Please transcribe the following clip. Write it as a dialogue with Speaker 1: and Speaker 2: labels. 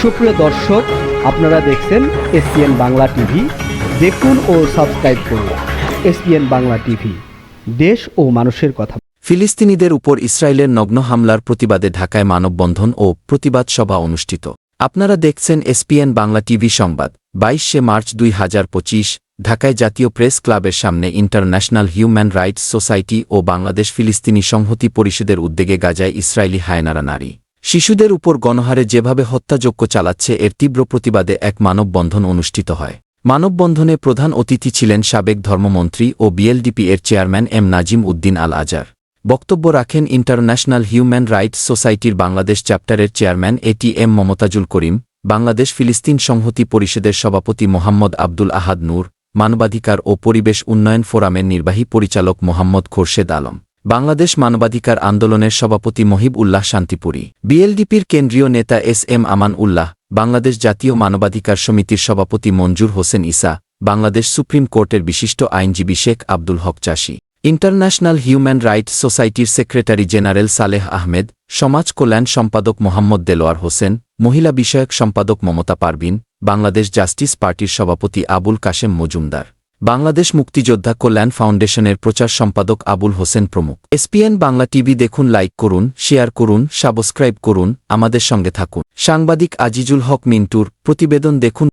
Speaker 1: সুপ্রিয় দর্শক, আপনারা দেখছেন এসপিএন বাংলা টিভি। দেখুন ও সাবস্ক্রাইব করুন এসপিএন বাংলা টিভি। দেশ ও মানুষের কথা।
Speaker 2: ফিলিস্তিনিদের উপর ইসরায়েলের নগ্ন হামলার প্রতিবাদে ঢাকায় মানববন্ধন ও প্রতিবাদ সভা অনুষ্ঠিত। আপনারা দেখছেন এসপিএন বাংলা টিভি সংবাদ। বাইশে মার্চ দুই হাজার পঁচিশ, ঢাকায় জাতীয় প্রেস ক্লাবের সামনে ইন্টারন্যাশনাল হিউম্যান রাইটস সোসাইটি ও বাংলাদেশ ফিলিস্তিনি সংহতি পরিষদের উদ্যোগে গাজায় ইসরায়েলি হায়নারা নারী। শিশুদের উপর গণহারে যেভাবে হত্যাযজ্ঞ চালাচ্ছে, এর তীব্র প্রতিবাদে এক মানববন্ধন অনুষ্ঠিত হয়। মানববন্ধনে প্রধান অতিথি ছিলেন সাবেক ধর্মমন্ত্রী ও বিএলডিপি এর চেয়ারম্যান এম নাজিম উদ্দিন আল আজার বক্তব্য রাখেন ইন্টারন্যাশনাল হিউম্যান রাইটস সোসাইটির বাংলাদেশ চ্যাপ্টারের চেয়ারম্যান এটি এম মমতাজুল করিম, বাংলাদেশ ফিলিস্তিন সংহতি পরিষদের সভাপতি মোহাম্মদ আব্দুল আহাদ নূর, মানবাধিকার ও পরিবেশ উন্নয়ন ফোরামের নির্বাহী পরিচালক মোহাম্মদ খোরশেদ আলম। বাংলাদেশ মানবাধিকার আন্দোলনের সভাপতি মহিব উল্লাহ শান্তিপুরী। বিএলডিপির কেন্দ্রীয় নেতা এস এম আমান উল্লাহ, বাংলাদেশ জাতীয় মানবাধিকার সমিতির সভাপতি মঞ্জুর হোসেন ইসা, বাংলাদেশ সুপ্রিম কোর্টের বিশিষ্ট আইনজীবী Sheikh Abdul Haq Chashi. International human rights সোসাইটির সেক্রেটারি জেনারেল সালেহ আহমেদ, সমাজ কল্যাণ সম্পাদক মোহাম্মদ দেলোয়ার হোসেন, মহিলা বিষয়ক সম্পাদক মমতা পারবিন বাংলাদেশ জাস্টিস পার্টির সভাপতি আবুল কাশেম মজুমদার। বাংলাদেশ মুক্তিযোদ্ধা কল্যাণ ফাউন্ডেশনের প্রচার সম্পাদক আবুল হোসেন প্রমুখ। এসপিএন বাংলা টিভি দেখুন, লাইক করুন, শেয়ার করুন, সাবস্ক্রাইব করুন, আমাদের সঙ্গে থাকুন। সাংবাদিক আজিজুল হক মিন্টুর প্রতিবেদন দেখুন।